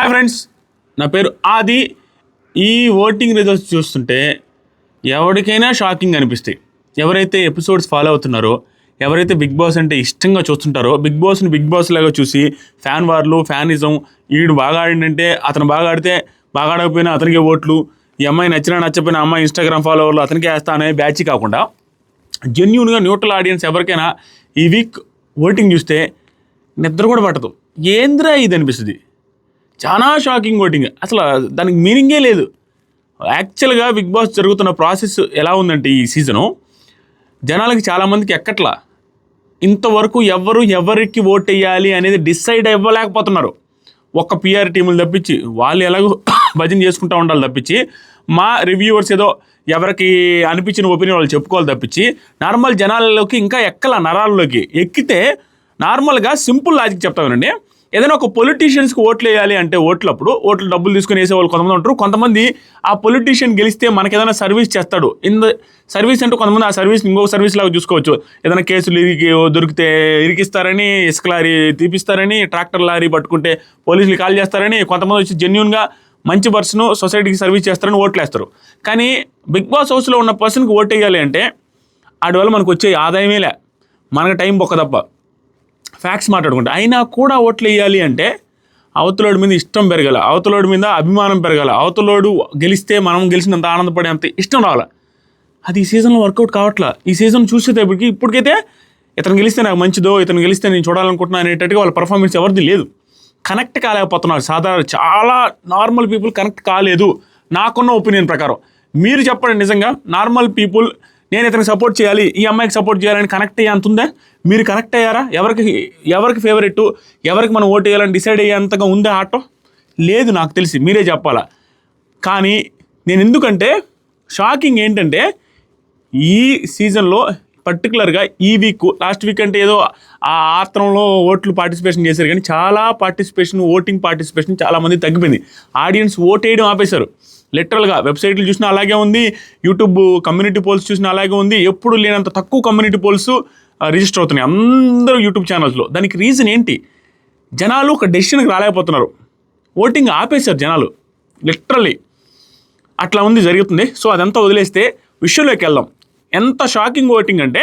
Hi friends నా పేరు ఆది. ఈ ఓటింగ్ రిజల్ట్స్ చూస్తుంటే ఎవరికైనా షాకింగ్ అనిపిస్తాయి. ఎవరైతే ఎపిసోడ్స్ ఫాలో అవుతున్నారో ఎవరైతే బిగ్ బాస్ అంటే ఇష్టంగా చూస్తుంటారో బిగ్ బాస్ని బిగ్ బాస్ లాగా చూసి ఫ్యాన్ వార్లు ఫ్యానిజం ఈడు బాగా ఆడిందంటే అతను బాగా ఆడితే బాగా ఆడకపోయినా అతనికే ఓట్లు. ఈ అమ్మాయి నచ్చినా నచ్చపోయినా అమ్మాయి ఇన్స్టాగ్రామ్ ఫాలోవర్లు అతనికే వేస్తా అనే బ్యాచ్ కాకుండా జెన్యున్గా న్యూట్రల్ ఆడియన్స్ ఎవరికైనా ఈ వీక్ ఓటింగ్ చూస్తే నిద్ర కూడా పట్టదు. ఏంద్రా ఇది అనిపిస్తుంది? చాలా షాకింగ్ ఓటింగ్ అసలు దానికి మీనింగే లేదు. యాక్చువల్గా బిగ్ బాస్ జరుగుతున్న ప్రాసెస్ ఎలా ఉందంటే ఈ సీజను జనాలకి చాలామందికి ఎక్కట్లా. ఇంతవరకు ఎవరు ఎవరికి ఓట్ వేయాలి అనేది డిసైడ్ అవ్వలేకపోతున్నారు. ఒక్క పిఆర్ టీములు తప్పించి వాళ్ళు ఎలాగో భజన చేసుకుంటూ ఉండాలి తప్పించి మా రివ్యూవర్స్ ఏదో ఎవరికి అనిపించిన ఒపీనియన్ వాళ్ళు చెప్పుకోవాలి తప్పించి నార్మల్ జనాలలోకి ఇంకా ఎక్కల నరాల్లోకి ఎక్కితే నార్మల్గా సింపుల్ లాజిక్ చెప్తానండి ఏదైనా ఒక పొలిటీషియన్స్కి ఓట్లు వేయాలి అంటే ఓట్లప్పుడు ఓట్లు డబ్బులు తీసుకుని వేసేవాళ్ళు కొంతమంది ఉంటారు. కొంతమంది ఆ పొలిటీషియన్ గెలిస్తే మనకి ఏదైనా సర్వీస్ చేస్తాడు. ఇన్ ద సర్వీస్ అంటే కొంతమంది ఆ సర్వీస్ ఇంకొక సర్వీస్ లాగా చూసుకోవచ్చు. ఏదైనా కేసులు ఇరికి దొరికితే ఇరికిస్తారని ఇసుక లారీ తీపిస్తారని ట్రాక్టర్ లారీ పట్టుకుంటే పోలీసులు కాల్ చేస్తారని కొంతమంది వచ్చి జెన్యున్గా మంచి పర్సన్ సొసైటీకి సర్వీస్ చేస్తారని ఓట్లు వేస్తారు కానీ బిగ్ బాస్ హౌస్లో ఉన్న పర్సన్కి ఓట్ వేయాలి అంటే ఆడి వల్ల మనకు వచ్చే ఆదాయమేలే మనకు టైం బొక్క తప్ప. ఫ్యాక్ట్స్ మాట్లాడుకుంటే. అయినా కూడా ఓట్లు వేయాలి అంటే అవతలోడి మీద ఇష్టం పెరగాల అవతలోడి మీద అభిమానం పెరగాల అవతలోడు గెలిస్తే మనం గెలిచినంత ఆనందపడే అంత ఇష్టం రావాలి. అది ఈ సీజన్లో వర్కౌట్ కావట్లా? ఈ సీజన్ చూసేటప్పటికి ఇప్పటికైతే ఇతను గెలిస్తే నాకు మంచిదో ఇతను గెలిస్తే నేను చూడాలనుకుంటున్నాను అనేటట్టుగా వాళ్ళ పర్ఫార్మెన్స్ ఎవరిది లేదు. కనెక్ట్ కాలేకపోతున్నారు. సాధారణ చాలా నార్మల్ పీపుల్ కనెక్ట్ కాలేదు. నాకున్న ఒపీనియన్ ప్రకారం. మీరు చెప్పండి నిజంగా నార్మల్ పీపుల్ నేను ఇతనికి సపోర్ట్ చేయాలి ఈ అమ్మాయికి సపోర్ట్ చేయాలని కనెక్ట్ అయ్యే అంత ఉందా? మీరు కనెక్ట్ అయ్యారా? ఎవరికి ఎవరికి ఫేవరెట్ ఎవరికి మనం ఓటు వేయాలని డిసైడ్ అయ్యేంతగా ఉందా ఆటో? లేదు నాకు తెలిసి. మీరే చెప్పాలా? కానీ నేను ఎందుకంటే షాకింగ్ ఏంటంటే ఈ సీజన్లో పర్టికులర్గా ఈ వీక్ లాస్ట్ వీక్ అంటే ఏదో ఆ ఆత్రంలో ఓట్లు పార్టిసిపేషన్ చేశారు కానీ చాలా పార్టిసిపేషన్ ఓటింగ్ పార్టిసిపేషన్ చాలా మంది తగ్గిపోయింది. ఆడియన్స్ ఓట్ వేయడం ఆపేశారు. లిటరల్గా వెబ్సైట్లు చూసినా అలాగే ఉంది యూట్యూబ్ కమ్యూనిటీ పోల్స్ చూసినా అలాగే ఉంది ఎప్పుడు లేనంత తక్కువ కమ్యూనిటీ పోల్స్ రిజిస్టర్ అవుతున్నాయి. అందరూ యూట్యూబ్ ఛానల్స్లో దానికి రీజన్ ఏంటి? జనాలు ఒక డెసిషన్కి రాలేకపోతున్నారు. ఓటింగ్ ఆపేశారు జనాలు. లిటరల్లీ అట్లా ఉంది జరుగుతుంది. సో అదంతా వదిలేస్తే విషయంలోకి వెళ్దాం. ఎంత షాకింగ్ ఓటింగ్ అంటే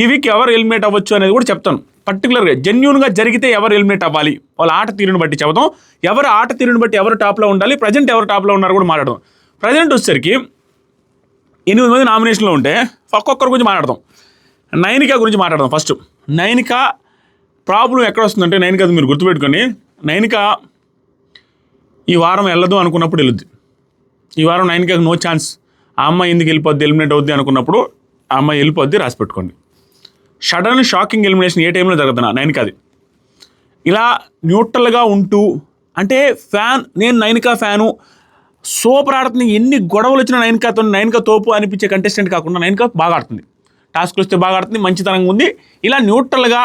ఈ వీక్ ఎవరు ఎలిమినేట్ అవ్వచ్చు అనేది కూడా చెప్తాను. పర్టికులర్గా జెన్యున్గా జరిగితే ఎవరు ఎలిమినేట్ అవ్వాలి? వాళ్ళ ఆట తీరుని బట్టి చెబుతాం ఎవరు ఆట తీరుని బట్టి ఎవరు టాప్లో ఉండాలి? ప్రజెంట్ ఎవరు టాప్లో ఉన్నారు కూడా మాట్లాడదాం. ప్రజెంట్ వచ్చేసరికి ఎనిమిది మంది నామినేషన్లో ఉంటే ఒక్కొక్కరి గురించి మాట్లాడదాం. నైనికా గురించి మాట్లాడదాం ఫస్ట్ నైనిక ప్రాబ్లం ఎక్కడ వస్తుందంటే నైనిక అది మీరు గుర్తుపెట్టుకొని నైనిక ఈ వారం వెళ్ళదు అనుకున్నప్పుడు వెళ్ళుద్ది. ఈ వారం నైన్కి నో ఛాన్స్ ఆ అమ్మాయి ఎందుకు వెళ్ళిపోద్ది? ఎలిమినేట్ అవుద్ది అనుకున్నప్పుడు ఆ అమ్మాయి వెళ్ళిపోద్ది రాసి పెట్టుకోండి. సడన్ షాకింగ్ ఎలిమినేషన్ ఏ టైంలో జరుగుతున్నా? నైన్కి అది. ఇలా న్యూట్రల్గా ఉంటూ అంటే ఫ్యాన్ నేను నైన్కా ఫ్యాను సూపర్ ఆడుతుంది ఎన్ని గొడవలు వచ్చినా నైన్కాతో నైన్కా తోపు అనిపించే కంటెస్టెంట్ కాకుండా నైన్కా బాగా ఆడుతుంది. టాస్క్లు వస్తే బాగా ఆడుతుంది మంచితనంగా ఉంది. ఇలా న్యూట్రల్గా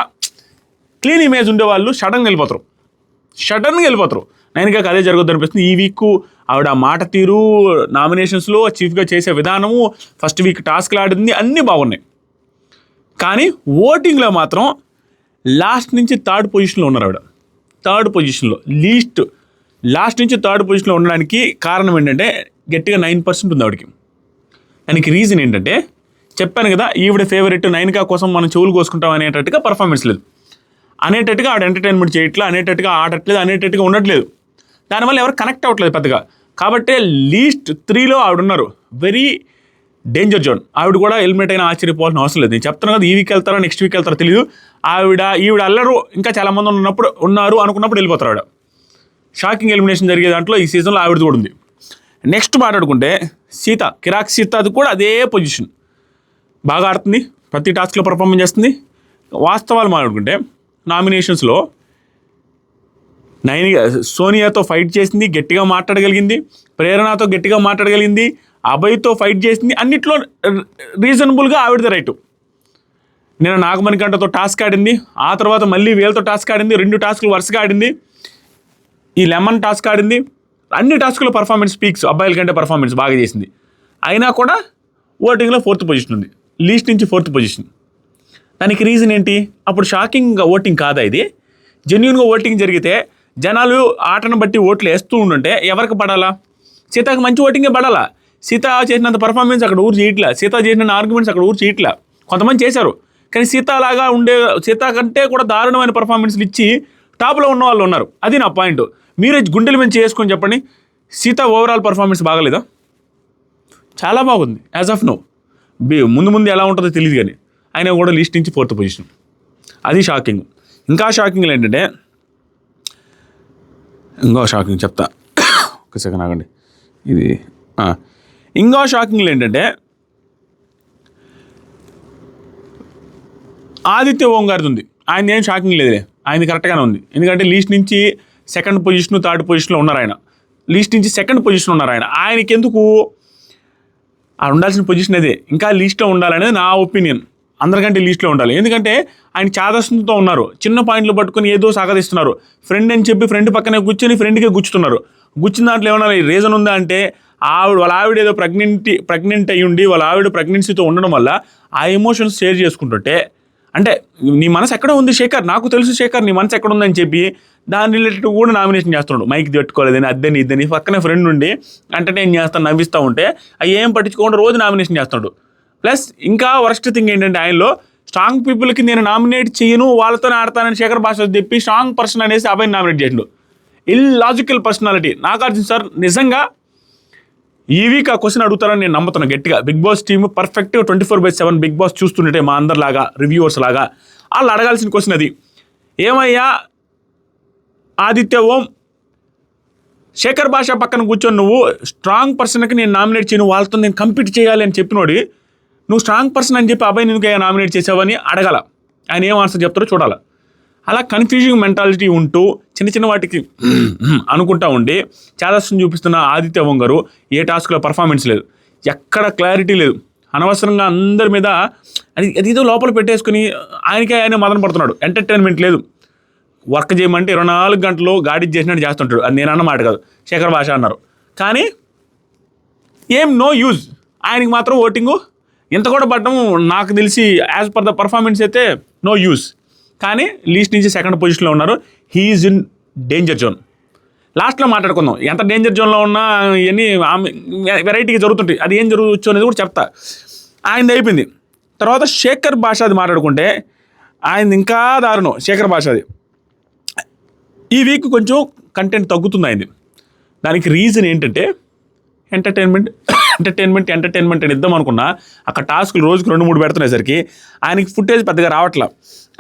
క్లీన్ ఇమేజ్ ఉండేవాళ్ళు సడన్గా వెళ్ళిపోతారు. సడన్గా వెళ్ళిపోతారు. నైన్కాకి అదే జరగద్దు అనిపిస్తుంది ఈ వీక్ ఆవిడ మాట తీరు నామినేషన్స్లో చీఫ్గా చేసే విధానము ఫస్ట్ వీక్ టాస్క్లు ఆడింది అన్నీ బాగున్నాయి. కానీ ఓటింగ్లో మాత్రం లాస్ట్ నుంచి థర్డ్ పొజిషన్లో ఉన్నారు ఆవిడ. థర్డ్ పొజిషన్లో. లీస్ట్ లాస్ట్ నుంచి థర్డ్ పొజిషన్లో ఉండడానికి కారణం ఏంటంటే గట్టిగా నైన్ పర్సెంట్ ఉంది ఆవిడకి. దానికి రీజన్ ఏంటంటే చెప్పాను కదా ఈవిడ ఫేవరెట్ నైన్కా కోసం మనం చెవులు కోసుకుంటాం అనేటట్టుగా పర్ఫార్మెన్స్ లేదు. అనేటట్టుగా ఆవిడ ఎంటర్టైన్మెంట్ చేయట్లేదు అనేటట్టుగా ఆడట్లేదు అనేటట్టుగా ఉండట్లేదు. దానివల్ల ఎవరు కనెక్ట్ అవ్వట్లేదు పెద్దగా. కాబట్టి లీస్ట్ త్రీలో ఆవిడ ఉన్నారు. వెరీ డేంజర్ జోన్ ఆవిడ కూడా హెల్మెట్ అయినా ఆశ్చర్యపోవాల్సిన అవసరం లేదు. నేను చెప్తాను కదా ఈ వీక్ వెళ్తారా నెక్స్ట్ వీక్ వెళ్తారో తెలియదు ఆవిడ ఈవిడ అల్లరు ఇంకా చాలామంది ఉన్నప్పుడు ఉన్నారు అనుకున్నప్పుడు వెళ్ళిపోతారు ఆవిడ. షాకింగ్ ఎలిమినేషన్ జరిగే దాంట్లో ఈ సీజన్లో ఆవిడ కూడా ఉంది. నెక్స్ట్ మాట్లాడుకుంటే సీత కిరాక్ సీత అది కూడా అదే పొజిషన్ బాగా ఆడుతుంది. ప్రతి టాస్క్లో పర్ఫార్మెన్స్ చేస్తుంది. వాస్తవాలు మాట్లాడుకుంటే నామినేషన్స్లో నైన్ సోనియాతో ఫైట్ చేసింది గట్టిగా మాట్లాడగలిగింది. ప్రేరణతో గట్టిగా మాట్లాడగలిగింది. అభయ్తో ఫైట్ చేసింది అన్నిట్లో రీజనబుల్గా ఆవిడది రైటు. నేను నాగమణి గంటతో టాస్క్ ఆడింది ఆ తర్వాత మళ్ళీ వీళ్ళతో టాస్క్ ఆడింది రెండు టాస్క్లు వరుసగా ఆడింది ఈ లెమన్ టాస్క్ ఆడింది అన్ని టాస్క్లు పర్ఫార్మెన్స్ స్పీక్స్ అబ్బాయిల కంటే పర్ఫార్మెన్స్ బాగా చేసింది. అయినా కూడా ఓటింగ్లో ఫోర్త్ పొజిషన్ ఉంది లీస్ట్ నుంచి ఫోర్త్ పొజిషన్. దానికి రీజన్ ఏంటి? అప్పుడు షాకింగ్ ఓటింగ్ కాదా ఇది? జెన్యున్గా ఓటింగ్ జరిగితే జనాలు ఆటను బట్టి ఓట్లు వేస్తూ ఉండుంటే ఎవరికి పడాలా? సీతకు మంచి ఓటింగే పడాలా? సీత చేసినంత పర్ఫార్మెన్స్ అక్కడ ఊరు చేయట్లే. సీత చేసిన ఆర్గ్యుమెంట్స్ అక్కడ ఊరు చేయట్లే. కొంతమంది చేశారు. కానీ సీత లాగా ఉండే సీత కంటే కూడా దారుణమైన పర్ఫార్మెన్స్లు ఇచ్చి టాప్లో ఉన్న వాళ్ళు ఉన్నారు. అది నా పాయింట్ మీరే గుండెల మీద చేసుకొని చెప్పండి. సీత ఓవరాల్ పర్ఫార్మెన్స్ బాగలేదా? చాలా బాగుంది. యాజ్ ఆఫ్ నో ముందు ముందు ఎలా ఉంటుందో తెలియదు కానీ ఆయన కూడా లిస్ట్ నుంచి ఫోర్త్ పొజిషన్ అది షాకింగ్ ఇంకా షాకింగ్ ఏంటంటే ఇంకో షాకింగ్ చెప్తా. ఒక సెకండ్ ఆగండి. ఇది ఇంకా షాకింగ్లు ఏంటంటే ఆదిత్య ఓం గారిది ఉంది. ఆయన ఏం షాకింగ్ లేదులే. ఆయనది కరెక్ట్గానే ఉంది. ఎందుకంటే లీస్ట్ నుంచి సెకండ్ పొజిషన్ థర్డ్ పొజిషన్లో ఉన్నారు ఆయన. లీస్ట్ నుంచి సెకండ్ పొజిషన్ ఉన్నారు ఆయన. ఆయనకి ఎందుకు ఆ ఉండాల్సిన పొజిషన్ అదే. ఇంకా లీస్ట్లో ఉండాలనేది నా ఒపీనియన్ అందరికంటే లీస్ట్లో ఉండాలి. ఎందుకంటే ఆయన చాదస్తంతో ఉన్నారు. చిన్న పాయింట్లు పట్టుకొని ఏదో సాగదిస్తున్నారు. ఫ్రెండ్ అని చెప్పి ఫ్రెండ్ పక్కనే కూర్చొని ఫ్రెండ్కే గుచ్చుతున్నారు. గుచ్చిన దాంట్లో ఏమన్నా రీజన్ ఉందా అంటే ఆవిడ వాళ్ళ ఆవిడ ఏదో ప్రెగ్నెంట్ ప్రెగ్నెంట్ అయ్యి ఉండి వాళ్ళ ఆవిడ ప్రెగ్నెన్సీతో ఉండడం వల్ల ఆ ఎమోషన్స్ షేర్ చేసుకుంటుంటే అంటే నీ మనసు ఎక్కడ ఉంది శేఖర్? నాకు తెలుసు శేఖర్ నీ మనసు ఎక్కడ ఉందని చెప్పి దాని రిలేటెడ్ కూడా నామినేషన్ చేస్తున్నాడు మైక్ పెట్టుకోలేదని అద్దని ఇద్దని పక్కనే ఫ్రెండ్ ఉండి ఎంటర్టైన్ చేస్తాను నవ్విస్తూ ఉంటే అవి ఏం పట్టించుకోకుండా రోజు నామినేషన్ చేస్తున్నాడు ప్లస్ ఇంకా వరస్ట్ థింగ్ ఏంటంటే ఆయనలో స్ట్రాంగ్ పీపుల్కి నేను నామినేట్ చేయను వాళ్ళతోనే ఆడతానని శేఖర్ భాష చెప్పి స్ట్రాంగ్ పర్సన్ అనేసి అబ్బాయిని నామినేట్ చేసిండు. ఇల్లాజికల్ పర్సనాలిటీ నాగార్జున సార్ నిజంగా ఈ వీక్ ఆ క్వశ్చన్ అడుగుతారని నేను నమ్ముతాను గట్టిగా. బిగ్ బాస్ టీమ్ పర్ఫెక్ట్గా twenty four by seven big boss చూస్తుంటే మా అందరిలాగా రివ్యూవర్స్ లాగా వాళ్ళు అడగాల్సిన క్వశ్చన్ అది. ఏమయ్యా? ఆదిత్య ఓం శేఖర్ భాష పక్కన కూర్చొని నువ్వు స్ట్రాంగ్ పర్సన్కి నేను నామినేట్ చేయను వాళ్ళతో నేను కంపీట్ చేయాలి అని చెప్పినోడి నువ్వు స్ట్రాంగ్ పర్సన్ అని చెప్పి అబ్బాయి నేను నామినేట్ చేసావని అడగాల. ఆయన ఏం ఆన్సర్ చెప్తారో చూడాలి. అలా కన్ఫ్యూజింగ్ మెంటాలిటీ ఉంటూ చిన్న చిన్న వాటికి అనుకుంటా ఉండి చేదస్సును చూపిస్తున్న ఆదిత్య వంగరు ఏ టాస్క్లో పర్ఫార్మెన్స్ లేదు. ఎక్కడ క్లారిటీ లేదు. అనవసరంగా అందరి మీద అది అది ఏదో లోపల పెట్టేసుకుని ఆయనకే ఆయన మదన పడుతున్నాడు. ఎంటర్టైన్మెంట్ లేదు. వర్క్ చేయమంటే ఇరవై నాలుగు గంటలు గాడి చేసినట్టు చేస్తుంటాడు. అది నేను అన్నమాట కాదు. శేఖర్ భాష అన్నారు. కానీ ఏం నో యూజ్ ఆయనకి మాత్రం ఓటింగు ఇంత కూడా పడ్డం నాకు తెలిసి యాజ్ పర్ ద పర్ఫార్మెన్స్ అయితే నో యూజ్ కానీ లీస్ట్ నుంచి సెకండ్ పొజిషన్లో ఉన్నారు. He's in danger zone. లాస్ట్లో మాట్లాడుకుందాం. ఎంత డేంజర్ జోన్లో ఉన్నా ఇవన్నీ వెరైటీగా జరుగుతుంటాయి. అది ఏం జరగవచ్చు అనేది కూడా చెప్తా. ఆయనది అయిపోయింది. తర్వాత శేఖర్ భాషది మాట్లాడుకుంటే ఆయన ఇంకా దారుణం శేఖర్ భాషది ఈ వీక్ కొంచెం కంటెంట్ తగ్గుతుంది ఆయనది దానికి రీజన్ ఏంటంటే ఎంటర్టైన్మెంట్ ఎంటర్టైన్మెంట్ ఎంటర్టైన్మెంట్ అని ఇద్దాం అనుకున్నా అక్కడ టాస్క్లు రోజుకి రెండు మూడు పెడుతునేసరికి ఆయనకి ఫుటేజ్ పెద్దగా రావట్లా.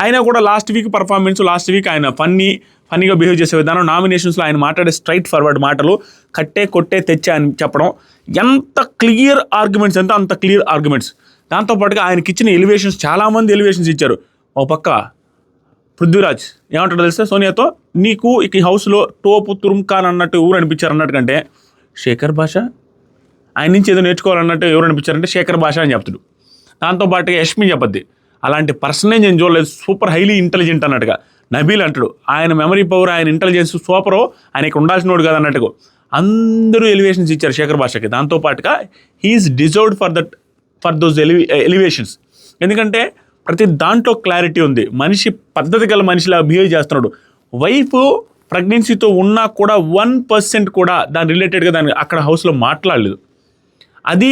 అయినా కూడా last week performance last week ఆయన ఫన్నీ ఫన్నీగా బిహేవ్ చేసే విధానం నామినేషన్స్లో ఆయన మాట్లాడే స్ట్రైట్ ఫార్వర్డ్ మాటలు కట్టే కొట్టే తెచ్చే అని చెప్పడం ఎంత క్లియర్ ఆర్గ్యుమెంట్స్ ఎంత అంత క్లియర్ ఆర్గ్యుమెంట్స్ దాంతోపాటుగా ఆయనకి ఇచ్చిన ఎలివేషన్స్ చాలామంది ఎలివేషన్స్ ఇచ్చారు. ఓ పక్క పృథ్వీరాజ్ ఏమంటాడో తెలిస్తే సోనియాతో? నీకు ఇక ఈ హౌస్లో టోపు తురుంకాన్ అన్నట్టు ఊరు అనిపించారు అన్నట్టు కంటే శేఖర్ భాష ఆయన నుంచి ఏదో నేర్చుకోవాలన్నట్టు ఎవరు అనిపించారంటే శేఖర్ భాష అని చెప్తాడు. దాంతోపాటుగా యష్మి చెప్పద్ది అలాంటి పర్సనే నేను చూడలేదు సూపర్ హైలీ ఇంటెలిజెంట్ అన్నట్టుగా. నబీల్ అంటాడు ఆయన మెమరీ పవర్ ఆయన ఇంటెలిజెన్స్ సూపరు ఆయనకి ఉండాల్సినోడు కదా అన్నట్టుగా. అందరూ ఎలివేషన్స్ ఇచ్చారు శేఖర్ భాషకి. దాంతోపాటుగా he's deserved for that for those ఎలివి elevations ఎందుకంటే ప్రతి దాంట్లో క్లారిటీ ఉంది. మనిషి పద్ధతి గల మనిషిలా బిహేవ్ చేస్తున్నాడు. వైఫ్ ప్రెగ్నెన్సీతో ఉన్నా కూడా వన్ పర్సెంట్ కూడా దాని రిలేటెడ్గా దాని అక్కడ హౌస్లో మాట్లాడలేదు. అది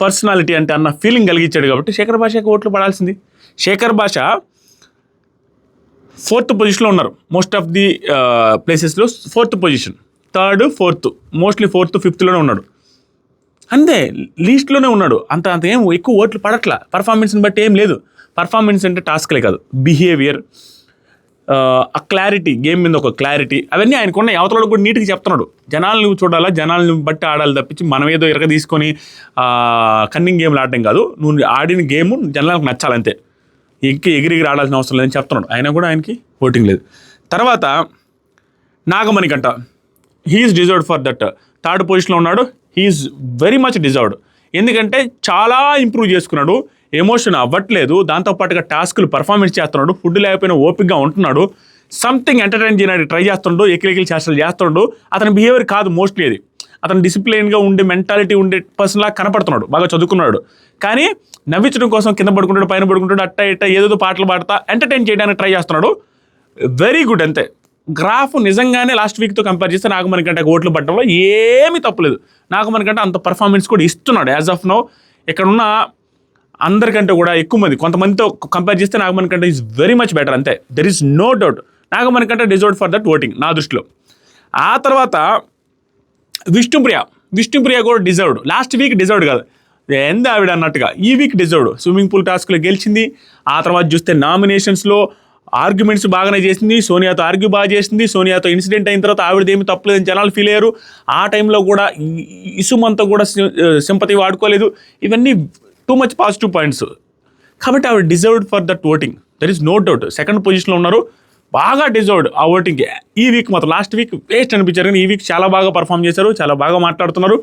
పర్సనాలిటీ అంటే అన్న ఫీలింగ్ కలిగించాడు కాబట్టి శేఖర్ భాషకి ఓట్లు పడాల్సింది. శేఖర్ భాష ఫోర్త్ పొజిషన్లో ఉన్నారు. మోస్ట్ ఆఫ్ ది ప్లేసెస్లో fourth position third fourth mostly fourth ఫిఫ్త్లోనే ఉన్నాడు. అంతే లీస్ట్లోనే ఉన్నాడు. అంత అంత ఏం ఎక్కువ ఓట్లు పడట్లా. పర్ఫార్మెన్స్ని బట్టి ఏం లేదు. పర్ఫార్మెన్స్ అంటే టాస్క్లే కాదు. బిహేవియర్ ఆ క్లారిటీ గేమ్ మీద ఒక క్లారిటీ అవన్నీ ఆయనకున్న అవతలలో కూడా నీట్గా చెప్తున్నాడు. జనాలు నువ్వు చూడాలా? జనాలను బట్టి ఆడాలి తప్పించి మనం ఏదో ఇరగ తీసుకొని కన్నింగ్ గేమ్లు ఆడటం కాదు. నువ్వు ఆడిన గేమ్ జనాలకు నచ్చాలంతే. ఇంకా ఎగిరిగిరి ఆడాల్సిన అవసరం లేదని చెప్తున్నాడు. ఆయన కూడా ఆయనకి ఓటింగ్ లేదు. తర్వాత Nagamanikanta he's deserved for that third పొజిషన్లో ఉన్నాడు. హీఈస్ వెరీ మచ్ డిజర్వ్డ్ ఎందుకంటే చాలా ఇంప్రూవ్ చేసుకున్నాడు. ఎమోషన్ అవ్వట్లేదు. దాంతోపాటుగా టాస్కులు పర్ఫార్మెన్స్ చేస్తున్నాడు. ఫుడ్ లేకపోయినా ఓపిక్గా ఉంటున్నాడు. సంథింగ్ ఎంటర్టైన్ చేయడానికి ట్రై చేస్తుండడు ఎకిలికిలి చేష్టలు చేస్తుండడు అతని బిహేవియర్ కాదు మోస్ట్లీ అది. అతను డిసిప్లిన్గా ఉండే మెంటాలిటీ ఉండే పర్సన్లా కనపడుతున్నాడు. బాగా చదువుకున్నాడు. కానీ నవ్వించడం కోసం కింద పడుకుంటాడు పైన పడుకుంటాడు అట్ట ఇట్ట ఏదో పాటలు పాడతా ఎంటర్టైన్ చేయడానికి ట్రై చేస్తున్నాడు. వెరీ గుడ్ అంతే. గ్రాఫ్ నిజంగానే లాస్ట్ వీక్తో కంపేర్ చేస్తే నాగమణి కంటే ఓట్లు పట్టడంలో ఏమీ తప్పలేదు. నాగమణి కంటే అంత పర్ఫార్మెన్స్ కూడా ఇస్తున్నాడు యాజ్ ఆఫ్ నో. ఇక్కడ ఉన్న అందరికంటే కూడా ఎక్కువ మంది కొంతమందితో కంపేర్ చేస్తే నాగమణి కంటే ఈజ్ వెరీ మచ్ బెటర్ అంతే. There is no doubt Nagamani కంటే డిజర్వ్ ఫర్ దట్ ఓటింగ్ నా దృష్టిలో. ఆ తర్వాత విష్ణుప్రియ విష్ణుప్రియ కూడా డిజర్వ్డ్ లాస్ట్ వీక్ డిజర్వ్డ్ కాదు. ఎందు ఆవిడ అన్నట్టుగా ఈ వీక్ డిజర్వ్డ్ స్విమ్మింగ్ పూల్ టాస్క్లో గెలిచింది. ఆ తర్వాత చూస్తే నామినేషన్స్లో ఆర్గ్యుమెంట్స్ బాగానే చేసింది. సోనియాతో ఆర్గ్యూ బాగా చేసింది. సోనియాతో ఇన్సిడెంట్ అయిన తర్వాత ఆవిడది ఏమి తప్పలేదని జనాలు ఫీల్ అయ్యారు. ఆ టైంలో కూడా ఇసుమంతా కూడా సింపతి వాడుకోలేదు. ఇవన్నీ టూ మచ్ పాజిటివ్ పాయింట్స్ కాబట్టి ఆవిడ deserved for that voting there is no doubt second పొజిషన్లో ఉన్నారు. బాగా డిజర్వ్డ్ ఆ ఓటింగ్కి ఈ వీక్ మాత్రం లాస్ట్ వీక్ వేస్ట్ అనిపించారు కానీ ఈ వీక్ చాలా బాగా పర్ఫామ్ చేశారు. చాలా బాగా మాట్లాడుతున్నారు.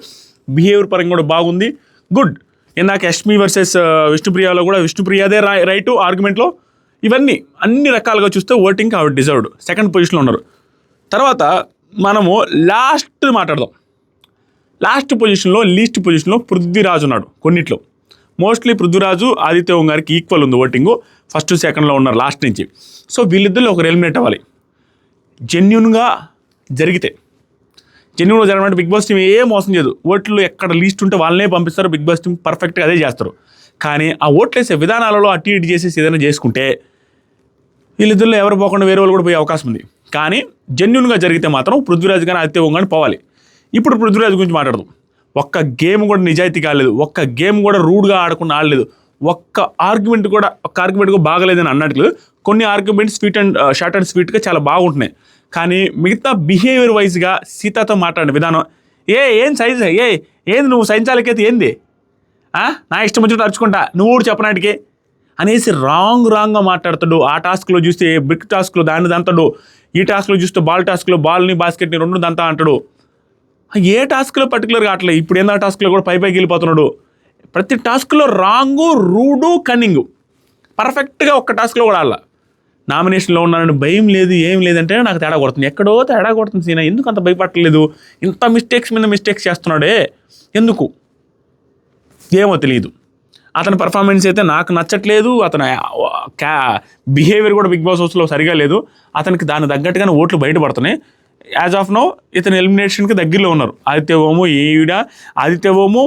బిహేవియర్ పరంగా కూడా బాగుంది. గుడ్ ఇందాక యష్మి వర్సెస్ విష్ణుప్రియాలో కూడా విష్ణుప్రియాదే రా రైటు ఆర్గ్యుమెంట్లో ఇవన్నీ అన్ని రకాలుగా చూస్తే ఓటింగ్కి ఆవిడ డిజర్వ్డ్ సెకండ్ పొజిషన్లో ఉన్నారు. తర్వాత మనము లాస్ట్ మాట్లాడదాం. లాస్ట్ పొజిషన్లో లీస్ట్ పొజిషన్లో పృథ్వీరాజు ఉన్నాడు కొన్నిట్లో. మోస్ట్లీ పృథ్వీరాజు ఆదిత్య గారికి ఈక్వల్ ఉంది ఓటింగు ఫస్ట్ సెకండ్లో ఉన్నారు లాస్ట్ నుంచి. సో వీళ్ళిద్దరు ఒకరు ఎలిమినేట్ అవ్వాలి. జెన్యున్గా జరిగితే. జెన్యున్గా జరగమంటే బిగ్ బాస్ టీం ఏ మోసం చేయదు. ఓట్లు ఎక్కడ లీస్ట్ ఉంటే వాళ్ళనే పంపిస్తారు బిగ్ బాస్ టీం పర్ఫెక్ట్గా అదే చేస్తారు. కానీ ఆ ఓట్లు వేసే విధానాలలో అటు ఇటు చేసేసి ఏదైనా చేసుకుంటే వీళ్ళిద్దరిలో ఎవరు పోకుండా వేరే వాళ్ళు కూడా పోయే అవకాశం ఉంది. కానీ జెన్యున్గా జరిగితే మాత్రం పృథ్వీరాజ్ కానీ ఆదిత్య కానీ పోవాలి. ఇప్పుడు పృథ్వీరాజు గురించి మాట్లాడదాం. ఒక్క గేమ్ కూడా నిజాయితీ కాలేదు ఒక్క గేమ్ కూడా రూడ్గా ఆడకుండా ఆడలేదు ఒక్క ఆర్గ్యుమెంట్ కూడా ఒక్క ఆర్గ్యుమెంట్ కూడా బాగలేదని అన్నట్లు కొన్ని arguments sweet and short and స్వీట్గా చాలా బాగుంటున్నాయి. కానీ మిగతా బిహేవియర్ వైజ్గా సీతతో మాట్లాడిన విధానం ఏ ఏం సైజ్ ఏ ఏంది నువ్వు సైన్సాలకైతే ఏంది? నా ఇష్టం వచ్చినట్టు అరుచుకుంటా నువ్వు కూడా చెప్పనాటికి. అనేసి రాంగ్ రాంగ్గా మాట్లాడతాడు. ఆ టాస్క్లో చూస్తే బ్రిక్ టాస్క్లో దాన్ని దంతాడు. ఈ టాస్క్లో చూస్తే బాల్ టాస్క్లో బాల్ని బాస్కెట్ని రెండు దంతా అంటాడు. ఏ టాస్క్లో పర్టికులర్గా అట్లే ఇప్పుడు ఏందా టాస్క్లో కూడా పై పైకి వెళ్ళిపోతున్నాడు. ప్రతి టాస్క్లో రాంగు రూడు కన్నింగు. పర్ఫెక్ట్గా ఒక్క టాస్క్లో కూడా ఆడాల. నామినేషన్లో ఉన్నానని భయం లేదు ఏం లేదంటే నాకు తేడా కొడుతుంది. ఎక్కడో తేడా కొడుతుంది సీనా. ఎందుకు అంత భయపడలేదు ఇంత మిస్టేక్స్ మీద మిస్టేక్స్ చేస్తున్నాడే? ఎందుకు? ఏమో తెలియదు అతని పర్ఫార్మెన్స్ అయితే నాకు నచ్చట్లేదు. అతని క్యా బిహేవియర్ కూడా బిగ్ బాస్ హౌస్లో సరిగా లేదు. అతనికి దాని తగ్గట్టుగానే ఓట్లు బయటపడుతున్నాయి. యాజ్ ఆఫ్ నో ఇతను ఎలిమినేషన్కి దగ్గరలో ఉన్నారు. ఆదిత్య ఓము ఈవిడ ఆదిత్య ఓము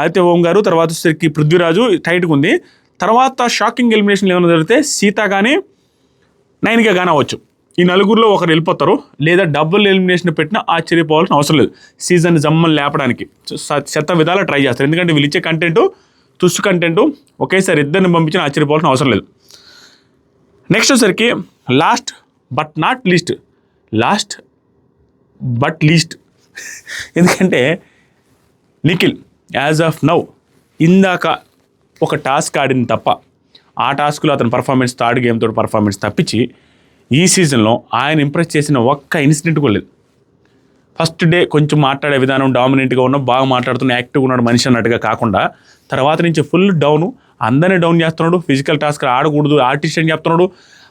ఆదిత్య ఓం గారు తర్వాత వచ్చేసరికి పృథ్వీరాజు టైట్గా ఉంది. తర్వాత షాకింగ్ ఎలిమినేషన్ ఏమైనా జరిగితే సీత కానీ నైన్గా కానీ అవ్వచ్చు. ఈ నలుగురిలో ఒకరు వెళ్ళిపోతారు. లేదా డబుల్ ఎలిమినేషన్ పెట్టినా ఆశ్చర్యపోవాల్సిన అవసరం లేదు. సీజన్ జమ్మని లేపడానికి. శత విధాలు ట్రై చేస్తారు. ఎందుకంటే వీళ్ళు ఇచ్చే కంటెంట్ తుస్సు కంటెంట్ ఒకేసారి ఇద్దరిని పంపించిన ఆశ్చర్యపోవాల్సిన అవసరం లేదు. నెక్స్ట్ వచ్చేసరికి last but not least last but least. ఎందుకంటే నిఖిల్ యాజ్ ఆఫ్ నౌ ఇందాక ఒక టాస్క్ ఆడింది తప్ప ఆ టాస్క్లో అతని పర్ఫార్మెన్స్ థర్డ్ గేమ్ తోటి పర్ఫార్మెన్స్ తప్పించి ఈ సీజన్లో ఆయన ఇంప్రెస్ చేసిన ఒక్క ఇన్సిడెంట్ కూడా లేదు. ఫస్ట్ డే కొంచెం మాట్లాడే విధానం డామినెంట్గా ఉన్న బాగా మాట్లాడుతున్న యాక్టివ్గా ఉన్నాడు మనిషి అన్నట్టుగా కాకుండా తర్వాత నుంచి ఫుల్ డౌన్ అందరినీ డౌన్ చేస్తున్నాడు ఫిజికల్ టాస్క్ ఆడకూడదు ఆర్టిస్ట్ అని చెప్తున్నాడు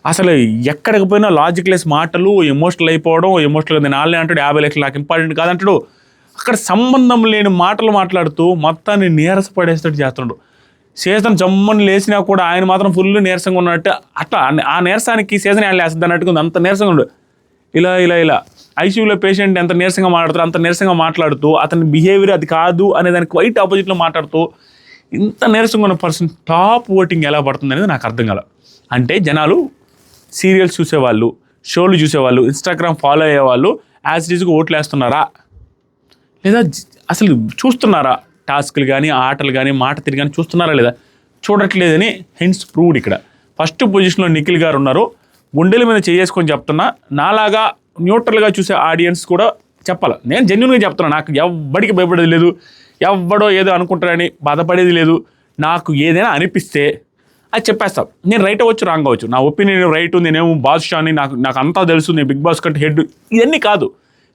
అసలు ఎక్కడికి పోయినా లాజిక్లెస్ మాటలు ఎమోషనల్ అయిపోవడం ఎమోషనల్ నేను ఆల్రెడీ అంటాడు యాభై లక్షలు నాకు ఇంపార్టెంట్ కాదంటాడు. అక్కడ సంబంధం లేని మాటలు మాట్లాడుతూ మొత్తాన్ని నీరసపడేస్తట్టు చేస్తున్నాడు సీజన్ జమ్మని లేచినా కూడా ఆయన మాత్రం ఫుల్ నీరసంగా ఉన్నట్టు అట్లా ఆ నీరసానికి సీజన్ ఆయన లేస్తుంది అన్నట్టుగా ఉంది. అంత నీరసంగా ఉండు. ఇలా ఇలా ఇలా. ఐసీయూలో పేషెంట్ ఎంత నీరసంగా మాట్లాడుతారు అంత నీరసంగా మాట్లాడుతూ అతని బిహేవియర్ అది కాదు అనే దానికి వైట్ ఆపోజిట్లో మాట్లాడుతూ ఇంత నీరసంగా ఉన్న పర్సన్ టాప్ ఓటింగ్ ఎలా పడుతుంది అనేది నాకు అర్థం కాల. అంటే జనాలు సీరియల్స్ చూసేవాళ్ళు షోలు చూసేవాళ్ళు ఇన్స్టాగ్రామ్ ఫాలో అయ్యేవాళ్ళు యాజ్ ఈజ్గా ఓట్లు వేస్తున్నారా లేదా అసలు చూస్తున్నారా? టాస్క్లు కానీ ఆటలు కానీ మాట తిరిగి కానీ చూస్తున్నారా లేదా? చూడట్లేదని హెన్స్ ప్రూవ్డ్ ఇక్కడ. ఫస్ట్ పొజిషన్లో నిఖిల్ గారు ఉన్నారు. గుండెల మీద చేసుకొని చెప్తున్నా నాలాగా న్యూట్రల్గా చూసే ఆడియన్స్ కూడా చెప్పాలి. నేను జెన్యున్గా చెప్తున్నా నాకు ఎవ్వడికి భయపడేది లేదు. ఎవ్వడో ఏదో అనుకుంటారని బాధపడేది లేదు. నాకు ఏదైనా అనిపిస్తే అది చెప్పేస్తా. నేను రైట్ అవ్వచ్చు రాంగ్ అవ్వచ్చు. నా ఒపీనియన్ రైట్ నేనేమో బాద్షా అని నాకు నాకు అంతా తెలుసు నేను బిగ్ బాస్ కంటే హెడ్ ఇవన్నీ కాదు.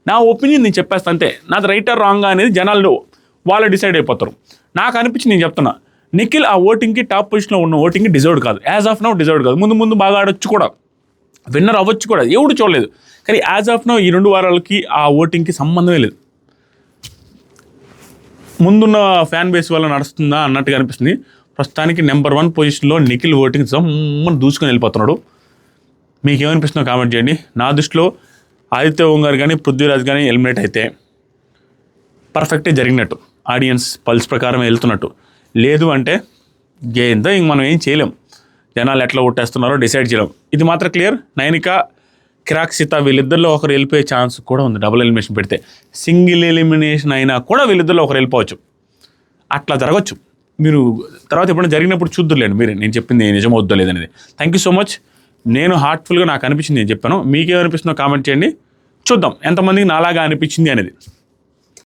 నా ఒపీనియన్ నేను చెప్పేస్తా అంతే. నాది రైట్ ఆర్ రాంగ్ అనేది జనాలు వాళ్ళు డిసైడ్ అయిపోతారు. నాకు అనిపించి నేను చెప్తున్నా నిఖిల్ ఆ ఓటింగ్కి టాప్ పొజిషన్లో ఉన్న ఓటింగ్కి డిజర్వ్డ్ కాదు. యాజ్ ఆఫ్ నౌ డిజర్వ్ కాదు. ముందు ముందు బాగా ఆడొచ్చు కూడా. విన్నర్ అవ్వచ్చు కూడా. ఎవడు చూడలేదు. కానీ యాజ్ ఆఫ్ నౌ ఈ రెండు వారాలకి ఆ ఓటింగ్కి సంబంధమే లేదు. ముందున్న ఫ్యాన్ బేస్ వల్ల నడుస్తుందా అన్నట్టుగా అనిపిస్తుంది. ప్రస్తుతానికి నెంబర్ వన్ పొజిషన్లో నిఖిల్ ఓటింగ్ జమ్మని దూసుకొని వెళ్ళిపోతున్నాడు. మీకు ఏమనిపిస్తుందో కామెంట్ చేయండి. నా దృష్టిలో ఆదిత్య ఓంగార్ కానీ పృథ్వీరాజ్ కానీ ఎలిమినేట్ అయితే పర్ఫెక్టే జరిగినట్టు. ఆడియన్స్ పల్స్ ప్రకారం వెళ్తున్నట్టు. లేదు అంటే ఏందో ఇంక మనం ఏం చేయలేం. జనాలు ఎట్లా ఓటేస్తున్నారో డిసైడ్ చేయలేం. ఇది మాత్రం క్లియర్ నైనిక కిరాక్ సీత వీళ్ళిద్దరిలో ఒకరు వెళ్ళిపోయే ఛాన్స్ కూడా ఉంది. డబుల్ ఎలిమినేషన్ పెడితే. సింగిల్ ఎలిమినేషన్ అయినా కూడా వీళ్ళిద్దరిలో ఒకరు వెళ్ళిపోవచ్చు. అట్లా జరగచ్చు. మీరు తర్వాత ఎప్పుడైనా జరిగినప్పుడు చూద్దురులేండి. మీరు నేను చెప్పింది నిజం వద్దో లేదనేది థ్యాంక్ యూ సో మచ్ నేను హార్ట్ఫుల్గా నాకు అనిపించింది నేను చెప్పాను. మీకేమనిపిస్తుందో కామెంట్ చేయండి. చూద్దాం. ఎంతమందికి నాలాగా అనిపించింది అనేది.